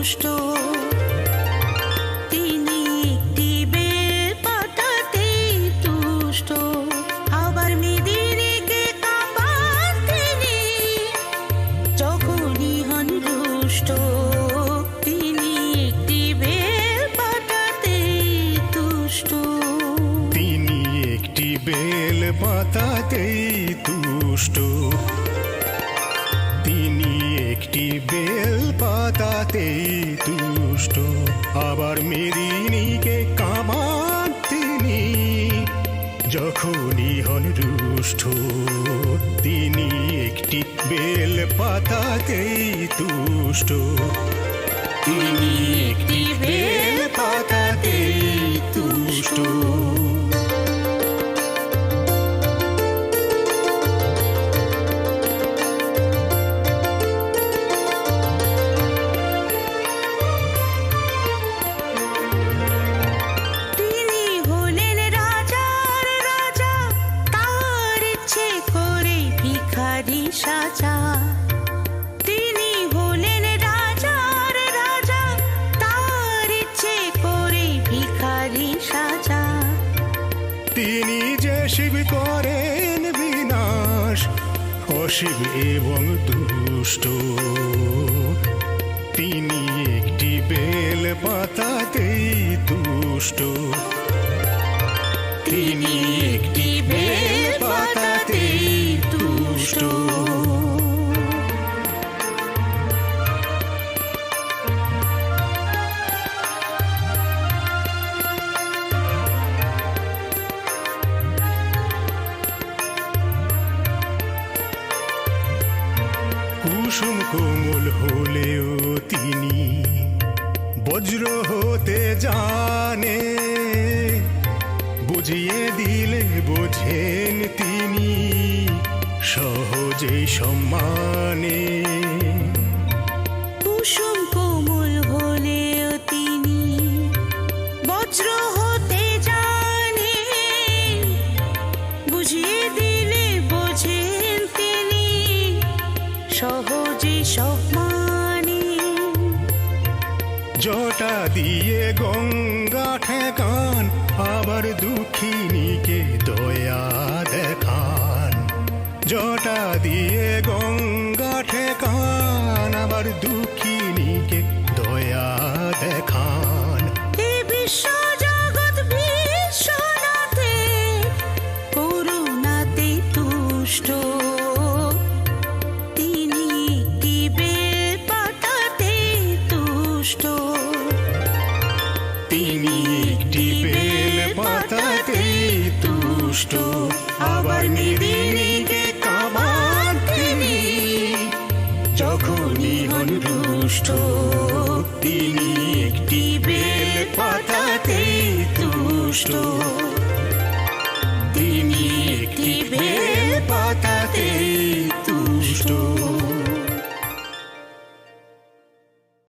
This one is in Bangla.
সন্তুষ্ট তিনি একটি তুষ্ট। আবার মেদিনীকে কাঁপান দুষ্ট তিনি একটি বেপাতাতে তুষ্ট। তিনি একটি বেল পাতাতেই তুষ্ট। তিনি একটি বেল পা আবার মেরিনীকে কামান তিনি। যখনই হন রুষ্ট, তিনি একটি বেল পাতাতেই তুষ্ট। তিনি একটি বেল পাতাতেই তুষ্ট। ভিখারি তিনি হলেন রাজার রাজা। তার ইচ্ছে করে ভিখারি সাজা। তিনি যে শিব করেন বিনাশ, অশিব এবং দুষ্ট। তিনি একটি বেল পাতাতেই তুষ্ট। তিনি একটি বেল পাতাতেই তুষ্ট। কুসুম কোমল হলেও তিনি বজ্র হতে জানে। বুঝিয়ে দিলে বোঝেন তিনি সহজে সম্মানে। কুসুম কোমল হলেও তিনি বজ্র হতে জানে। বুঝিয়ে দিলে বোঝেন তিনি সহজে সব মানে। জটা দিয়ে গঙ্গা ঠেকান আবার দুঃখিনীকে দয়া দেখান। জটা দিয়ে গঙ্গা ঠেকান আবার দুঃখিনীকে দয়া দেখান। হে বিশ্ব জগৎ তিনি একটি বেল পাতাতে তুষ্ট, আবার মেদিনীকে কামান তিনি। যখনই হন দুষ্ট তিনি একটি বেল পাতাতে তুষ্ট